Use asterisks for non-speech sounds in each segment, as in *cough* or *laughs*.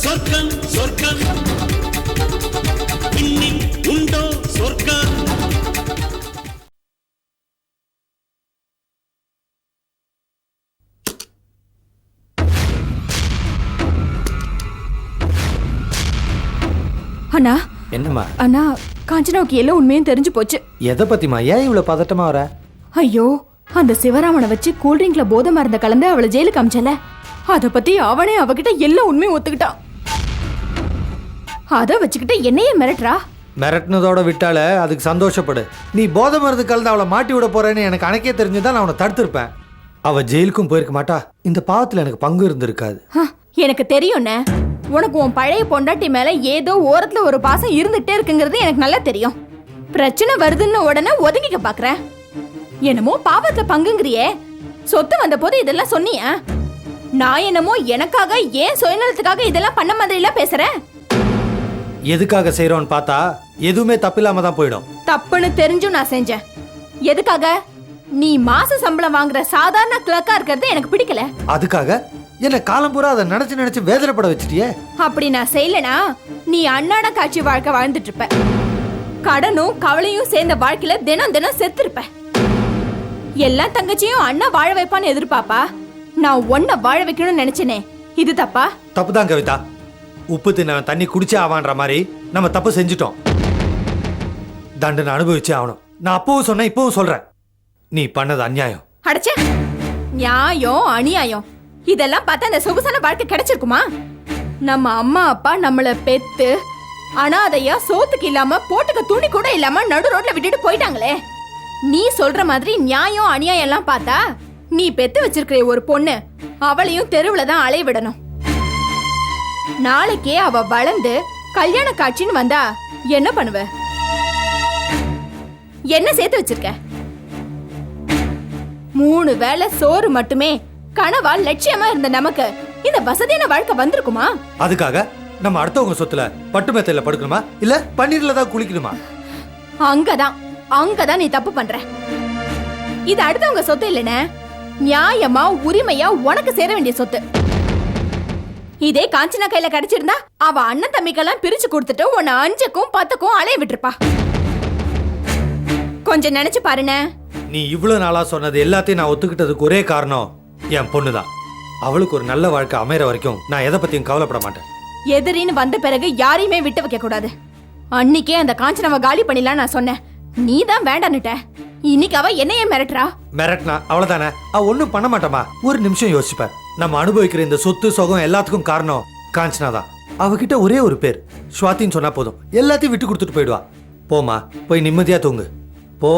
స్వర్గం స్వర్గం ఇన్ని అన్నా என்னம்மா? அண்ணா காஞ்சனாவுக்கு எல்லாம் உண்மையும் தெரிஞ்சு போச்சு. எதை பத்திமா ஏன் இவ்வளவு பதட்டமா வர? ஐயோ அந்த சிவராமனை வச்சு கூல்ட்ரிங்க்ல போதை மருந்த கலந்து அவளை ஜெயிலுக்கு அமிச்சல. அத பத்தி அவனே அவகிட்ட எல்லாம் உண்மையும் ஒத்துக்கிட்டான். அத வச்சுக்கிட்டு என்னையே மிரட்டுறா? மிரட்டினதோட விட்டால அதுக்கு சந்தோஷப்படு. நீ போதை மருந்து கலந்து அவளை மாட்டி விட போறேன்னு எனக்கு அணைக்கே தெரிஞ்சுதான் நான் அவனை தடுத்திருப்பேன். அவ ஜெயிலுக்கும் போயிருக்க மாட்டா. இந்த பாவத்துல எனக்கு பங்கு இருந்திருக்காது. எனக்கு தெரியும்ண்ணே. உனக்கு உன் பழைய பொண்டாட்டி மேல ஏதோ ஓரத்துல ஒரு பாசம் இருந்துட்டே இருக்குங்கிறது எனக்கு நல்லா தெரியும். பிரச்சனை வருதுன்னு உடனே ஒதுங்கிக்க பாக்குறேன். என்னமோ பாவத்துல பங்குங்கிறியே. சொத்து வந்த போது இதெல்லாம் சொன்னியா? நான் என்னமோ எனக்காக ஏன் சுயநலத்துக்காக இதெல்லாம் பண்ண மாதிரி எல்லாம் பேசுறேன்? எதுக்காக செய்றோம்னு பார்த்தா எதுவுமே தப்பில்லாம தான் போயிடும். தப்புன்னு தெரிஞ்சும் நான் செஞ்சேன். எதுக்காக? நீ மாச சம்பளம் வாங்குற சாதாரண கிளர்க்கா இருக்கிறது எனக்கு பிடிக்கல. அதுக்காக? என்ன காலம் பூரா அதை நினைச்சு நினைச்சு வேதனைப்பட வச்சிட்டியே? அப்படி நான் செய்யலனா நீ அன்னாட காட்சி வாழ்க்கை வாழ்ந்துட்டு இருப்ப கடனும் கவலையும் சேர்ந்த வாழ்க்கையில தினம் தினம் செத்துருப்ப. எல்லா தங்கச்சியும் அண்ணா வாழ வைப்பான்னு எதிர்பாப்பா? நான் ஒன்ன வாழ வைக்கணும்னு நினைச்சேனே. இது தப்பா? தப்பு தான் கவிதா. உப்பு தின்னவன் தண்ணி குடிச்சே ஆவான்ற மாதிரி நம்ம தப்பு செஞ்சுட்டோம். தண்டனை அனுபவிச்சே ஆகணும். நான் அப்பவும் சொன்னேன் இப்பவும் சொல்றேன். நீ பண்ணது அநியாயம். அடைச்சே. நியாயம் அநியாயம். இதெல்லாம் பார்த்தா அந்த சொகுசான வாழ்க்கை கிடைச்சிருக்குமா? நம்ம அம்மா அப்பா நம்மள பெத்து அனாதையா சோத்துக்கு இல்லாம போட்டுக்க துணி கூட இல்லாம நடு ரோட்ல விட்டுட்டு போயிட்டாங்களே. நீ சொல்ற மாதிரி நியாயம் அநியாயம் எல்லாம் பார்த்தா நீ பெத்து வச்சிருக்கிற ஒரு பொண்ணு அவளையும் தெருவுல தான் அலைய விடணும் நாளைக்கே அவ வளர்ந்து கல்யாண காட்சின்னு வந்தா என்ன பண்ணுவ? என்ன சேர்த்து வச்சிருக்க? மூணு வேளை சோறு மட்டுமே கனவா லட்சியமா இருந்த நமக்கு இந்த வசதியான வாழ்க்கை வந்திருக்குமா? அதுக்காக நம்ம அடுத்தவங்க சொத்துல பட்டு மெத்தையில படுக்கணுமா? இல்ல பன்னீர்ல தான் குளிக்கணுமா? அங்கதான். அங்கதான் நீ தப்பு பண்ற. இது அடுத்தவங்க சொத்து இல்லைனே நியாயமா உரிமையா உனக்கு சேர வேண்டிய சொத்து. இதே காஞ்சனா கையில கிடைச்சிருந்தா அவ அண்ணன் தம்பிக்கெல்லாம் பிரிச்சு கொடுத்துட்டு உன்னை அஞ்சுக்கும் பத்துக்கும் அலைய விட்டுருப்பா. கொஞ்சம் நினைச்சு பாருனே நீ இவ்வளவு நாளா சொன்னது எல்லாத்தையும் நான் ஒத்துக்கிட்டதுக்கு ஒரே காரணம் என் பொண்ணு தான் அவளுக்கு ஒரு நல்ல வாழ்க்கை அமையற வரைக்கும் நான் எதை பத்தியும் கவலைப்பட மாட்டேன். எதிரின்னு வந்த பிறகு யாரையுமே விட்டு வைக்க கூடாது. அன்னிக்கே அந்த காஞ்சனாவை காலி பண்ணிடலாம் நான் சொன்னேன். நீ தான் வேண்டான்னுட்ட. இன்னைக்கு அவ என்னையே மிரட்டுறா. மிரட்டினா? அவ்வளவுதானே? அவ ஒண்ணும் பண்ண மாட்டாமா ஒரு நிமிஷம் யோசிப்பேன் நம்ம அனுபவிக்கிற இந்த சொத்து சுகம் எல்லாத்துக்கும் காரணம் காஞ்சனா தான் அவகிட்ட ஒரே ஒரு பேர். ஸ்வாதின்னு சொன்னா போதும். எல்லாத்தையும் விட்டு கொடுத்துட்டு போயிடுவா. போமா போய் நிம்மதியா தூங்கு. போ.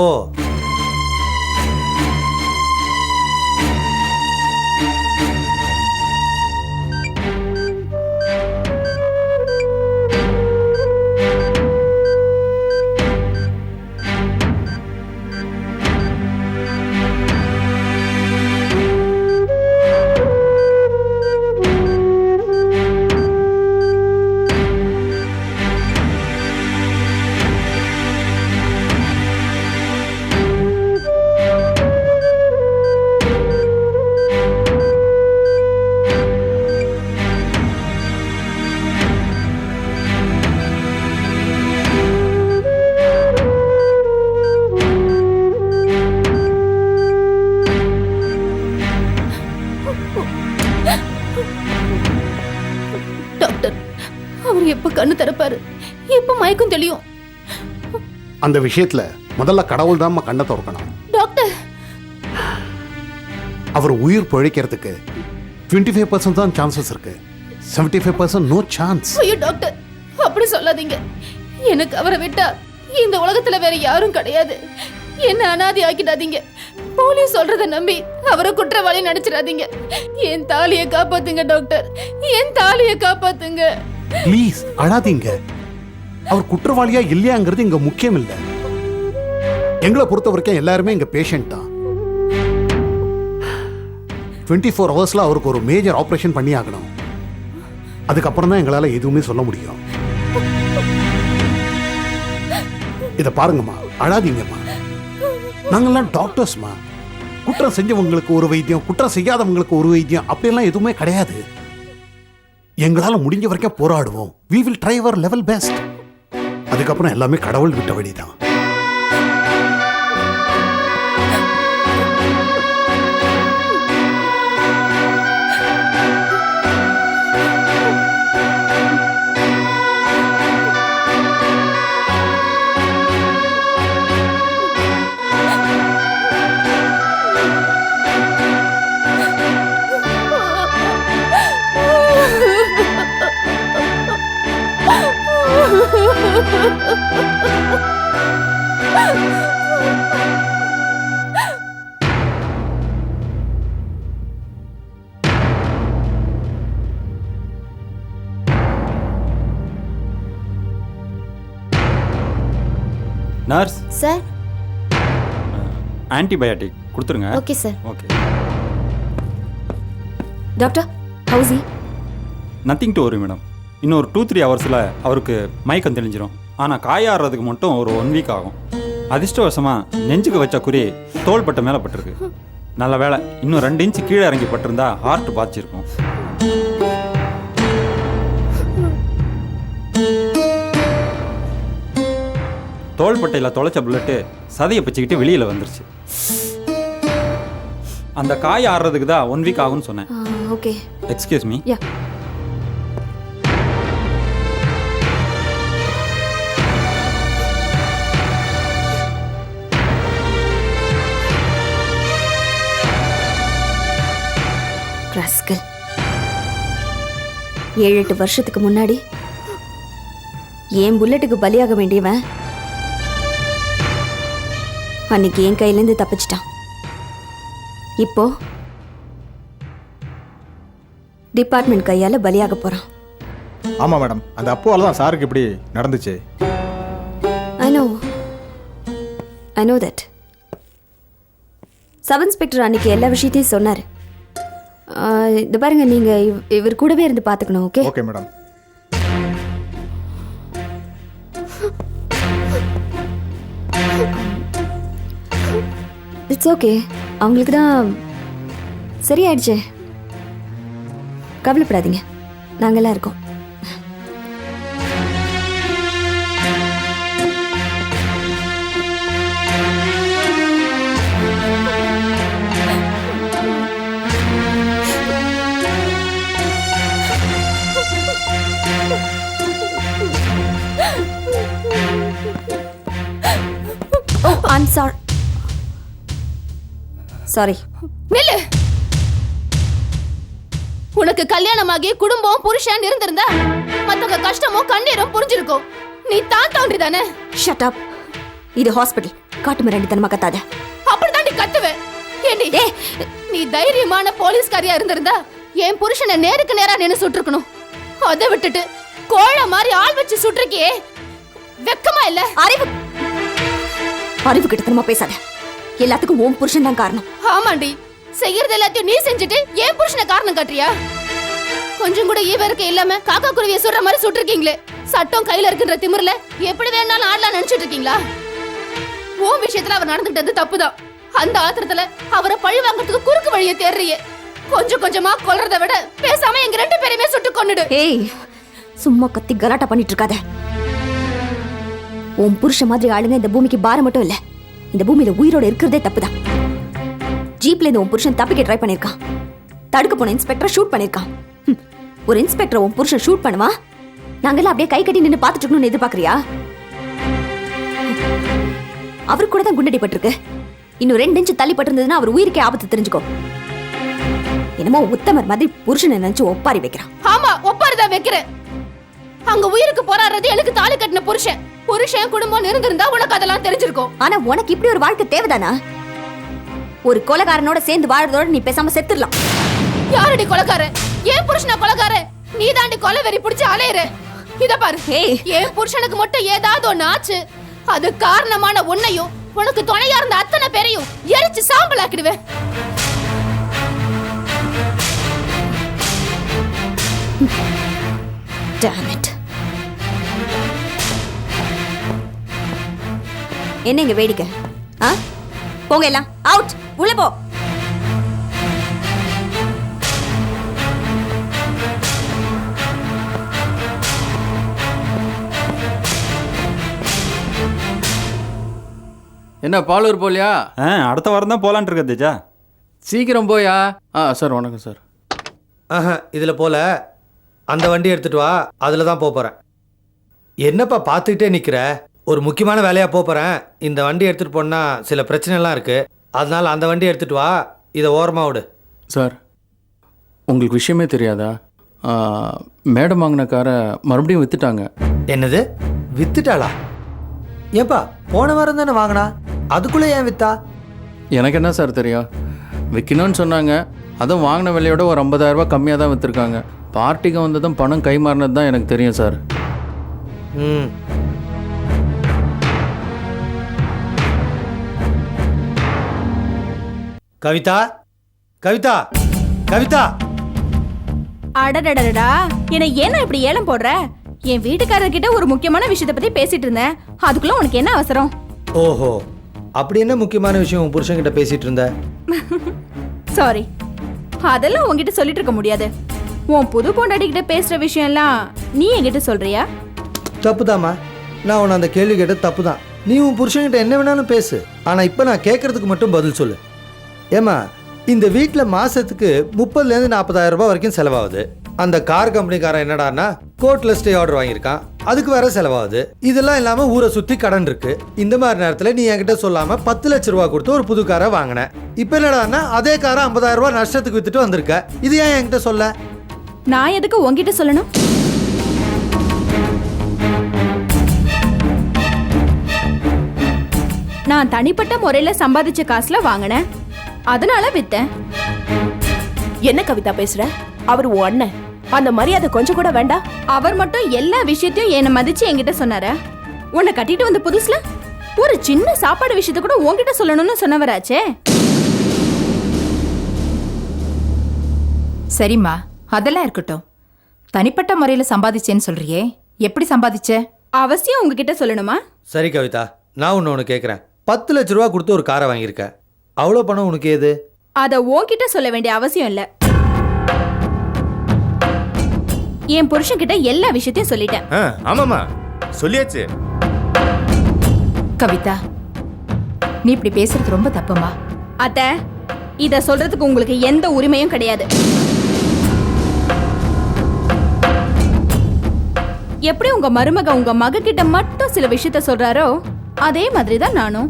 எப்ப மயக்கம் தெளியும். அந்த விஷயத்துல முதல்ல கடவுள் தான் கண்ணை திறக்கணும். டாக்டர். அவர் உயிர் பிழைக்கிறதுக்கு டுவெண்ட்டி ஃபைவ் பர்சன்ட் தான் சான்சஸ் இருக்கு. Seventy five percent no chance ஐயோ டாக்டர். அப்படி சொல்லாதீங்க. எனக்கு அவரை விட்டா இந்த உலகத்துல வேற யாரும் கிடையாது. என்ன அனாதி ஆக்கிடாதீங்க. போலீஸ் சொல்றத நம்பி அவரை குற்றவாளி நடிச்சிடாதீங்க என் தாலியை காப்பாத்துங்க டாக்டர். என் தாலியை காப்பாத்துங்க. ப்ளீஸ் அழாதீங்க. அவர் குற்றவாளியா இல்லையாங்கிறது இங்க முக்கியம் இல்லை எங்களை பொறுத்த வரைக்கும் எல்லாருமே இங்க பேஷண்ட் தான். டுவெண்ட்டி ஃபோர் ஹவர்ஸ்ல அவருக்கு ஒரு மேஜர் ஆப்ரேஷன் பண்ணி ஆகணும் அதுக்கப்புறம் தான் எங்களால் எதுவுமே சொல்ல முடியும். இதை பாருங்கம்மா அழாதீங்கம்மா. நாங்கெல்லாம் டாக்டர்ஸ்மா குற்றம் செஞ்சவங்களுக்கு ஒரு வைத்தியம் குற்றம் செய்யாதவங்களுக்கு ஒரு வைத்தியம் அப்படியெல்லாம் எதுவுமே கிடையாது. எங்களால் முடிஞ்ச வரைக்கும் போராடுவோம். We will try our level best அதுக்கப்புறம் எல்லாமே கடவுள் விட்ட வழி தான் நர்ஸ் சார் ஆன்டிபயாட்டிக் கொடுத்துருங்க. Okay sir okay doctor house nothing to worry madam இன்னொரு டூ த்ரீ ஹவர்ஸில் அவருக்கு மயக்கம் தெளிஞ்சிரும். ஆனால் காயாடுறதுக்கு மட்டும் ஒரு ஒன் வீக் ஆகும். அதிர்ஷ்டவசமாக நெஞ்சுக்கு வச்ச குறி தோள்பட்டை மேலே பட்டிருக்கு நல்ல வேலை இன்னும் ரெண்டு இன்ச்சு கீழே இறங்கி பட்டிருந்தா ஹார்ட் பாதிச்சிருக்கும். தோள்பட்டையில் தொலைச்ச புல்லட்டு சதையை பிச்சுக்கிட்டு வெளியில் வந்துருச்சு. அந்த காய் ஆடுறதுக்கு தான் ஒன் வீக் ஆகும்னு சொன்னேன். ஓகே எக்ஸ்கியூஸ் மீ யா ராஸ்கல் ஏழு எட்டு வருஷத்துக்கு முன்னாடி என் புல்லட்டுக்கு பலியாக வேண்டியவன்? அன்னைக்கு என் கையிலேருந்து தப்பிச்சிட்டான். இப்போ டிபார்ட்மெண்ட் கையால பலியாக போறான். ஆமாம் மேடம் அந்த அப்போவால தான் சாருக்கு இப்படி நடந்துச்சு. I know I know that sub inspector அன்னைக்கு எல்லா விஷயத்தையும் சொன்னார். இது பாருங்க நீங்க இவ்- இவர் கூடவே இருந்து பார்த்துக்கணும் okay okay madam it's okay அவங்களுக்கு தான் சரியாயிடுச்சே. கவலைப்படாதீங்க. நாங்கெல்லாம் இருக்கோம். சாரி நில்லு. உனக்கு கல்யாணமாகி குடும்பம் புருஷன் இருந்திருந்தா மத்தவங்க கஷ்டமும் கண்ணீரும் புரிஞ்சிருக்கும். நீ தான் தோன்றி தானே? ஷட் அப் இது ஹாஸ்பிட்டல் காட்டு மிராண்டித்தனமா கத்தாத. அப்படிதான் நீ கத்துவ. ஏண்டி? நீ தைரியமான போலீஸ்காரியா இருந்திருந்தா என் புருஷனை நேருக்கு நேரா நின்னு சுட்டிருக்கணும். அதை விட்டுட்டு கோழ மாதிரி ஆள் வச்சு சுட்டிருக்கியே. வெக்கமா இல்ல? அறிவு. அறிவு கிட்டத்தனமா பேசாத. எல்லாத்துக்கும் உன் புருஷன் தான் காரணம். ஆமாண்டி. செய்யறது எல்லாத்தையும் நீ செஞ்சுட்டு ஏன் புருஷனை காரணம் காட்டுறியா? கொஞ்சம் கூட ஈவ இருக்க இல்லாம காக்கா குருவிய சுடுற மாதிரி சுட்டிருக்கீங்களே. சட்டம் கையில இருக்குன்ற திமிர்ல எப்படி வேணாலும் ஆடலாம் நினைச்சிட்டு இருக்கீங்களா? உன் விஷயத்துல அவர் நடந்துகிட்டது தப்புதான். அந்த ஆத்திரத்துல அவரை பழி வாங்குறதுக்கு குறுக்கு வழியை தேடுறியே. கொஞ்சம் கொஞ்சமா கொல்றதை விட பேசாம எங்க ரெண்டு பேரையுமே சுட்டு கொன்னுடு. ஏய் சும்மா கத்தி கலாட்டா பண்ணிட்டு இருக்காத. உன் புருஷன் மாதிரி ஆளுங்க இந்த பூமிக்கு பாரம் மட்டும் இல்ல. இந்த பூமியில உயிரோட இருக்கிறதே தப்புதான். ஜீப்ல இருந்து உன் புருஷன் தப்பிக்க ட்ரை பண்ணிருக்கான். தடுக்க போன இன்ஸ்பெக்டர் ஷூட் பண்ணிருக்கான். ஒரு இன்ஸ்பெக்டர் உன் புருஷன் ஷூட் பண்ணுவா? நாங்கெல்லாம் அப்படியே கை கட்டி நின்னு பாத்துட்டு இருக்கணும்னு எதிர்பார்க்கறியா? அவரு கூட தான் குண்டடிப்பட்டிருக்கு. இன்னும் ரெண்டு இன்ச்சு தள்ளி பட்டிருந்ததுன்னா அவர் உயிருக்கே ஆபத்து தெரிஞ்சுக்கோ என்னமோ உத்தமர் மாதிரி புருஷனை நினைச்சு ஒப்பாரி வைக்கிறான். ஆமா ஒப்பாருதான் வைக்கிறேன். அங்க உயிருக்கு போராடுறது எனக்கு தாலி கட்டின புருஷன். புருஷன் குடும்பம் இருந்திருந்தா உனக்கு அதெல்லாம் தெரிஞ்சிருக்கும். ஆனா உனக்கு இப்படி ஒரு வாழ்க்கை தேவைதானா? ஒரு கொலைகாரனோட சேர்ந்து வாழறதோட நீ பேசாம செத்துடலாம். யாரடி கொலைக்கார ஏன் புருஷன கொலைக்கார நீ தாண்டி கொலை வெறி பிடிச்சு அலையுற. இத பாரு. ஏய். என் புருஷனுக்கு மட்டும் ஏதாவது ஒண்ணு ஆச்சு? அது காரணமான உன்னையும் உனக்கு துணையா இருந்த அத்தனை பேரையும் எரிச்சு சாம்பல் ஆக்கிடுவேன் Damn it. என்னங்க வேடிக்கை? ஆ? போங்க எல்லாம். அவுட் உள்ள போ. என்ன பாலூர் போலியா? ஆ அடுத்த வாரம் தான் போகலான்ட்டு இருக்க தேஜா. சீக்கிரம் போயா? ஆ சார் வணக்கம் சார். ஆஹா இதில் போல. அந்த வண்டி எடுத்துட்டு வா. அதில் தான் போக போகிறேன் என்னப்பா பார்த்துக்கிட்டே நிற்கிற ஒரு முக்கியமான வேலையாக போக போகிறேன் இந்த வண்டி எடுத்துகிட்டு போனால் சில பிரச்சனைலாம் இருக்குது அதனால அந்த வண்டி எடுத்துட்டு வா. இதை ஓரமாக விடு. சார் உங்களுக்கு விஷயமே தெரியாதா? மேடம் வாங்கின காரை மறுபடியும் வித்துட்டாங்க. என்னது? வித்துட்டாளா? ஏப்பா போன வாரம் தானே வாங்கினா? அதுக்குள்ளே ஏன் வித்தா? எனக்கு என்ன சார் தெரியும்? விற்கணும்னு சொன்னாங்க. அதுவும் வாங்கின விலையோட ஒரு 50000 ரூபாய் கம்மியாக தான் விற்றுருக்காங்க பார்ட்டிக்கு வந்ததும் பணம் கை மாறினது தான் எனக்கு தெரியும் சார். ம். கவிதா? கவிதா? கவிதா? அடடடடா என்னை ஏன்னா இப்படி ஏலம் போடுற? என் வீட்டுக்காரர்கிட்ட ஒரு முக்கியமான விஷயத்தை பத்தி பேசிட்டு இருந்தேன். அதுக்குள்ள உனக்கு என்ன அவசரம்? ஓஹோ. அப்படி என்ன முக்கியமான விஷயம் உன் புருஷன்கிட்ட பேசிட்டு இருந்த? *laughs* சாரி அதெல்லாம் உன்கிட்ட சொல்லிட்டு இருக்க முடியாது. உன் புது பொண்டாட்டி கிட்ட பேசுற விஷயம் எல்லாம் நீ என்கிட்ட சொல்றியா? தப்புதாம்மா. நான் உன்னை அந்த கேள்வி கேட்டது தப்பு தான் நீ உன் புருஷன்கிட்ட என்ன வேணாலும் பேசு. ஆனால் இப்போ நான் கேட்கறதுக்கு மட்டும் பதில் சொல்லு. ஏம்மா இந்த வீட்டில் மாதத்துக்கு முப்பதுலேருந்து நாற்பதாயிரம் ரூபாய் வரைக்கும் செலவாகுது. அந்த கார் கம்பெனிக்காரன் என்னடான்னா கோர்ட்டில் ஸ்டே ஆர்டர் வாங்கியிருக்கான். அதுக்கு வேற செலவாகுது. இதெல்லாம் இல்லாமல் ஊரை சுற்றி கடன் இருக்கு. இந்த மாதிரி நேரத்தில் நீ என்கிட்ட சொல்லாமல் பத்து லட்ச ரூபா கொடுத்து ஒரு புது காரை வாங்கினேன் இப்போ என்னடான்னா அதே காரை ஐம்பதாயிரம் ரூபாய் நஷ்டத்துக்கு வித்துட்டு வந்திருக்க. இது ஏன் என்கிட்ட சொல்ல? நான் எதுக்கு உங்ககிட்ட சொல்லணும்? நான் தனிப்பட்ட முறையில் சம்பாதிச்ச காசுல வாங்கினேன். அதனால வித்தேன். என்ன கவிதா பேசுற? அவர் உன் அண்ணன். அந்த மரியாதை கொஞ்சம் கூட வேண்டாம். அவர் மட்டும் எல்லா விஷயத்தையும் என்னை மதிச்சு என்கிட்ட சொன்னாரா. உன்னை கட்டிட்டு வந்த புதுசுல ஒரு சின்ன சாப்பாடு விஷயத்த கூட உன்கிட்ட சொல்லணும்னு சொன்னவராச்சே. சரிம்மா அதெல்லாம் இருக்கட்டும். தனிப்பட்ட முறையில சம்பாதிச்சேன்னு சொல்றியே எப்படி சம்பாதிச்ச? அவசியம் உங்ககிட்ட சொல்லணுமா? சரி கவிதா நான் ஒன்று ஒன்று கேட்குறேன் பத்து லட்ச ரூபா கொடுத்து ஒரு காரை வாங்கியிருக்க. அவ்வளோ பணம் உனக்கு ஏது அத உன்கிட்ட சொல்ல வேண்டிய அவசியம் இல்ல. என் புருஷன்கிட்ட எல்லா விஷயத்தையும் சொல்லிட்டேன். ஆ ஆமாம்மா. சொல்லியாச்சு. கவிதா நீ இப்படி பேசுறது ரொம்ப தப்புமா? அத்த இத சொல்றதுக்கு உங்களுக்கு எந்த உரிமையும் கிடையாது. எப்படி உங்க மருமக உங்க மக கிட்ட மட்டும் சில விஷயத்த சொல்றாரோ அதே மாதிரி தான் நானும்.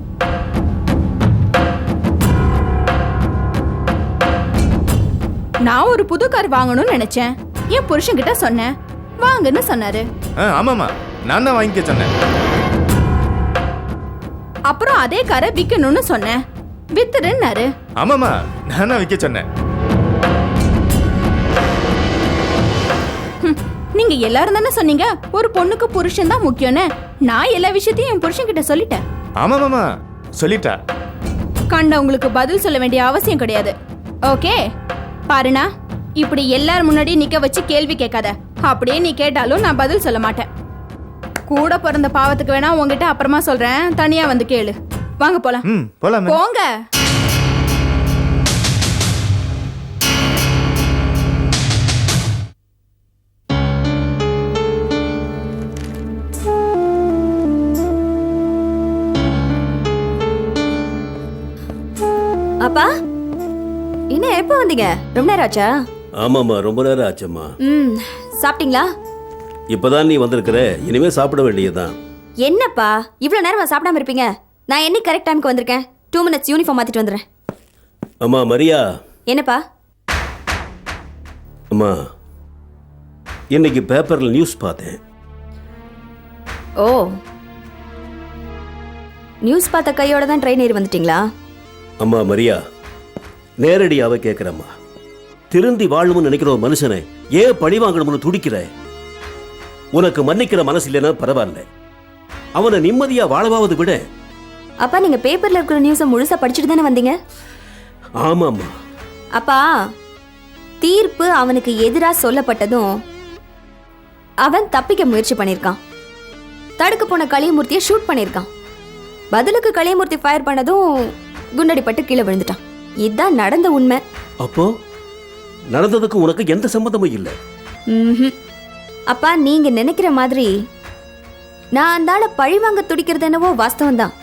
நான் ஒரு புது கார் வாங்கணும்னு நினைச்சேன். என் புருஷன்கிட்ட சொன்னேன். வாங்குன்னு சொன்னாரு. ஆ ஆமாம்மா. நான் தான் வாங்கிக்க சொன்னேன். அப்புறம் அதே காரை விக்கணும்னு சொன்னேன். வித்துருன்னாரு ஆமாம்மா. நான் தான் விற்க சொன்னேன். நீங்க எல்லாரும் தானே சொன்னீங்க? ஒரு பொண்ணுக்கு புருஷன் தான் முக்கியம்னு. நான் எல்லா விஷயத்தையும் என் புருஷன் கிட்ட சொல்லிட்டேன். ஆமாம்மாம்மா. சொல்லிட்டா. கண்டவங்களுக்கு பதில் சொல்ல வேண்டிய அவசியம் கிடையாது. ஓகே? பாருண்ணா இப்படி எல்லார் முன்னாடி நிக்க வச்சு கேள்வி கேட்காத. அப்படியே நீ கேட்டாலும் நான் பதில் சொல்ல மாட்டேன். கூட பிறந்த பாவத்துக்கு வேணா உங்ககிட்ட அப்புறமா சொல்றேன். தனியா வந்து கேளு. வாங்க போலாம். ம் போலாமே. போங்க. அப்பா என்ன எப்போ வந்தீங்க? ரொம்ப நேரம் ஆச்சா? ஆமாம்மா ரொம்ப நேரம் ஆச்சம்மா. ம் சாப்பிட்டீங்களா? இப்பதான் நீ வந்திருக்கிற. இனிமே சாப்பிட வேண்டியதுதான். என்னப்பா இவ்வளோ நேரமா சாப்பிடாம இருப்பீங்க? நான் என்னைக்கு கரெக்ட் டைமுக்கு வந்திருக்கேன்? டூ மினிட்ஸ் யூனிஃபார்ம் மாத்திட்டு வந்துடுறேன். அம்மா மரியா. என்னப்பா? அம்மா இன்னைக்கு பேப்பர்ல நியூஸ் பார்த்தேன். ஓ. நியூஸ் பார்த்த கையோட தான் ட்ரெயின் ஏறி வந்துட்டீங்களா? அம்மா மரியா. நேரடியாவே கேட்குறம்மா திருந்தி வாழணும்னு நினைக்கிற ஒரு மனுஷனை ஏன் பழி வாங்கணும்னு துடிக்கிற? உனக்கு மன்னிக்கிற மனசு இல்லைன்னா பரவாயில்ல. அவனை நிம்மதியா வாழவாவது விட அப்பா நீங்க பேப்பர்ல இருக்கிற நியூஸை முழுசா படிச்சுட்டு தானே வந்தீங்க? ஆமாம்மா. அப்பா தீர்ப்பு அவனுக்கு எதிரா சொல்லப்பட்டதும் அவன் தப்பிக்க முயற்சி பண்ணியிருக்கான். தடுக்க போன கலியமூர்த்தியை ஷூட் பண்ணியிருக்கான். பதிலுக்கு கலியமூர்த்தி ஃபயர் பண்ணதும் குண்டடிப்பட்டு கீழே விழுந்துட்டான். இதுதான் நடந்த உண்மை. அப்போ நடந்ததுக்கு உனக்கு எந்த சம்மந்தமும் இல்லை. அப்பா நீங்க நினைக்கிற மாதிரி நான் அந்த ஆளை பழிவாங்க துடிக்கிறது என்னவோ வாஸ்தவம் தான்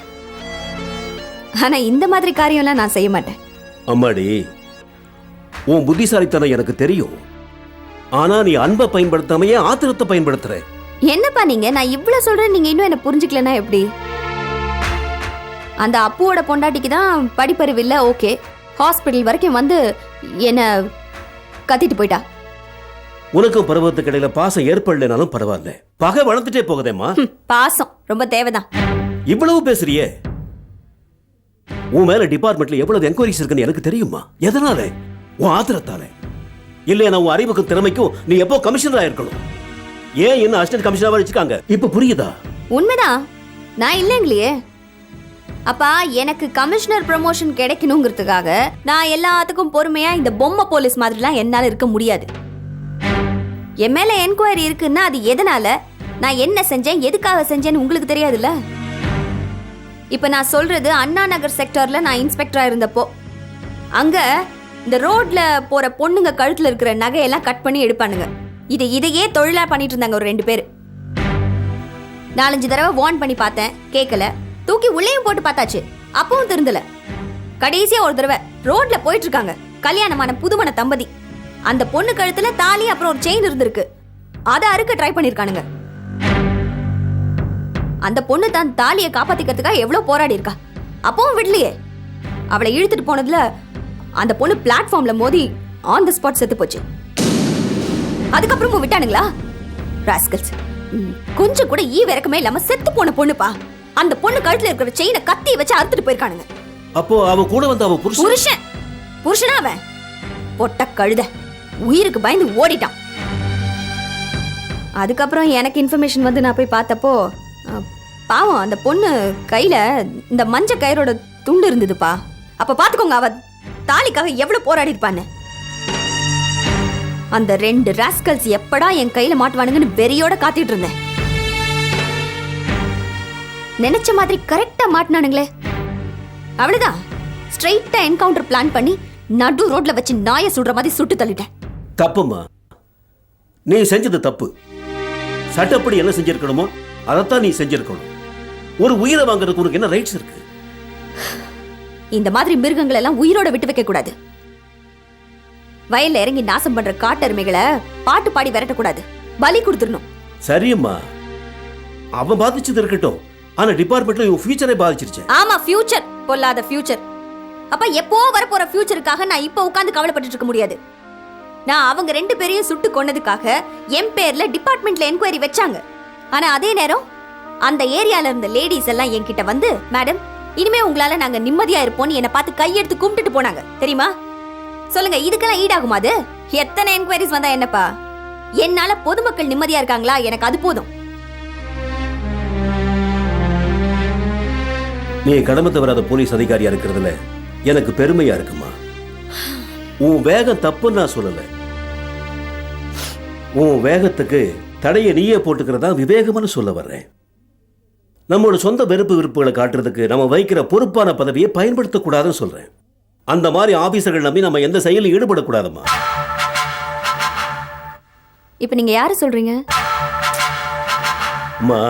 ஆனா இந்த மாதிரி காரியம்லாம் நான் செய்ய மாட்டேன். அம்மாடி உன் புத்திசாலித்தனம் எனக்கு தெரியும். ஆனா நீ அன்பை பயன்படுத்தாமையே ஆத்திரத்தை பயன்படுத்துற. என்னப்பா நீங்க? நான் இவ்வளவு சொல்றேன் நீங்க இன்னும் என்ன புரிஞ்சுக்கலனா எப்படி? அந்த அப்புவோட பொண்டாட்டிக்கு தான் படிப்பறிவு இல்ல ஓகே. ஹாஸ்பிட்டல் வரைக்கும் வந்து என்ன கத்திட்டு போயிட்டா. உனக்கும் பருவத்துக்கு இடையில பாசம் ஏற்படலைனாலும் பரவாயில்ல. பகை வளர்ந்துட்டே போகுதேம்மா. பாசம் ரொம்ப தேவைதான். இவ்வளவு பேசுறியே. உன் மேல டிபார்ட்மெண்ட்ல எவ்வளவு என்கொயரிஸ் இருக்குன்னு எனக்கு தெரியுமா எதனால? உன் ஆத்திரத்தால. இல்லையா நான் உன் அறிவுக்கும் திறமைக்கும் நீ எப்போ கமிஷனரா இருக்கணும் ஏன் என்ன அசிஸ்டன்ட் கமிஷனரா வச்சுக்காங்க இப்ப புரியுதா? உண்மைதான். நான் இல்லைங்களையே அப்பா எனக்கு கமிஷனர் ப்ரமோஷன் கிடைக்கணுங்கிறதுக்காக நான் எல்லாத்துக்கும் பொறுமையா இந்த பொம்மை போலீஸ் மாதிரிலாம் என்னால இருக்க முடியாது. என் மேல என்கொயரி இருக்குன்னா அது எதனால? நான் என்ன செஞ்சேன்? எதுக்காக செஞ்சேன்னு உங்களுக்கு தெரியாதுல்ல? இப்ப நான் சொல்றது அண்ணா நகர் செக்டர்ல நான் இன்ஸ்பெக்டரா இருந்தப்போ. அங்க இந்த ரோட்ல போற பொண்ணுங்க கழுத்துல இருக்கிற நகையெல்லாம் கட் பண்ணி எடுப்பானுங்க. இது இதையே தொழிலா பண்ணிட்டு இருந்தாங்க ஒரு ரெண்டு பேர். நாலஞ்சு தடவை வார்ன் பண்ணி பார்த்தேன். கேட்கல தூக்கி உள்ளேயும் போட்டு பார்த்தாச்சு. அப்பவும் திருந்தல. கடைசியா ஒரு தடவை ரோட்ல போயிட்டு இருக்காங்க கல்யாணமான புதுமண தம்பதி. அந்த பொண்ணு கழுத்துல தாலி அப்புறம் ஒரு செயின் இருந்திருக்கு. அதை அறுக்க ட்ரை பண்ணிருக்கானுங்க. அந்த பொண்ணு தான் தாலியை காப்பாத்திக்கிறதுக்காக எவ்வளவு போராடி இருக்கா? அப்பவும் விடலையே. அவளை இழுத்துட்டு போனதுல அந்த பொண்ணு பிளாட்ஃபார்ம்ல மோதி ஆன் த ஸ்பாட் செத்து போச்சு. அதுக்கப்புறமும் விட்டானுங்களா? ராஸ்கல்ஸ் கொஞ்சம் கூட ஈ விறக்கமே இல்லாம செத்து போன பொண்ணுப்பா. அந்த பொண்ணு கழுத்துல இருக்கிற செயினை கத்தி வச்சு அறுத்துட்டு போயிருக்கானுங்க. அப்போ அவ கூட வந்து அவ புருஷன்? புருஷன். புருஷனா அவன்? பொட்ட கழுத. உயிருக்கு பயந்து ஓடிட்டான். அதுக்கப்புறம் எனக்கு இன்ஃபர்மேஷன் வந்து நான் போய் பார்த்தப்போ பாவம் அந்த பொண்ணு கையில இந்த மஞ்ச கயிறோட துண்டு இருந்ததுப்பா. அப்ப பாத்துக்கோங்க அவ தாலிக்காக எவ்வளவு போராடி இருப்பான்னு. அந்த ரெண்டு ராஸ்கல்ஸ் எப்படா என் கையில மாட்டுவானுங்கன்னு வெறியோட காத்திட்டு இருந்தேன். நினைச்ச மாதிரி கரெக்டா மாட்டினானுங்களே. அவ்வளவுதான். ஸ்ட்ரைட்டா என்கவுண்டர் பிளான் பண்ணி நடு ரோட்ல வச்சு நாயை சுடுற மாதிரி சுட்டு தள்ளிட்டேன். தப்புமா நீ செஞ்சது தப்பு. சட்டப்படி என்ன செஞ்சிருக்கணுமோ அதைத்தான் நீ செஞ்சிருக்கணும். ஒரு உயிரை வாங்குறதுக்கு உனக்கு என்ன ரைட்ஸ் இருக்கு? இந்த மாதிரி மிருகங்களை எல்லாம் உயிரோட விட்டு வைக்க கூடாது. வயல்ல இறங்கி நாசம் பண்ற காட்டெருமைகளை பாட்டு பாடி விரட்டக்கூடாது பலி கொடுத்துடணும். சரியம்மா அவன் பாதிச்சது இருக்கட்டும். ஆனா டிபார்ட்மெண்ட்ல இவன் ஃபியூச்சரே பாதிச்சிருச்சு. ஆமா ஃபியூச்சர் பொல்லாத ஃபியூச்சர் அப்ப எப்போ வரப்போற ஃபியூச்சருக்காக நான் இப்போ உட்கார்ந்து கவலைப்பட்டு இருக்க முடியாது. நான் அவங்க ரெண்டு பேரையும் சுட்டு கொன்னதுக்காக என் பேர்ல டிபார்ட்மெண்ட்ல என்கொயரி வச்சாங்க. ஆனா அதே நேரம் அந்த ஏரியால இருந்த லேடிஸ் எல்லாம் என்கிட்ட வந்து மேடம் இனிமே உங்களால நாங்க நிம்மதியா இருப்போம்னு என்னை பார்த்து கையெடுத்து கும்பிட்டுட்டு போனாங்க. தெரியுமா? சொல்லுங்க இதுக்கெல்லாம் ஈடாகுமா அது? எத்தனை என்கொயரிஸ் வந்தா என்னப்பா? என்னால பொதுமக்கள் நிம்மதியா இருக்காங்களா? எனக்கு அது போதும். நீ கடமை தவறாத போலீஸ் அதிகாரியா இருக்கிறதுல எனக்கு பெருமையா இருக்குமா? உன் வேகம் தப்புன்னு நான் சொல்லல. உன் வேகத்துக்கு தடையை நீயே போட்டுக்கிறதா விவேகம்னு சொல்ல வர்றேன். நம்மளோட சொந்த வெறுப்பு விருப்புகளை காட்டுறதுக்கு நம்ம வைக்கிற பொறுப்பான பதவியை பயன்படுத்தக்கூடாதுன்னு சொல்றேன். அந்த மாதிரி ஆபீசர்கள் நம்பி நம்ம எந்த செயலும் ஈடுபடக்கூடாதும்மா இப்ப நீங்க யாரு சொல்றீங்க? அம்மா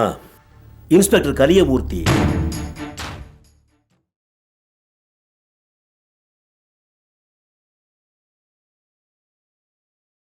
இன்ஸ்பெக்டர் கலியமூர்த்தி.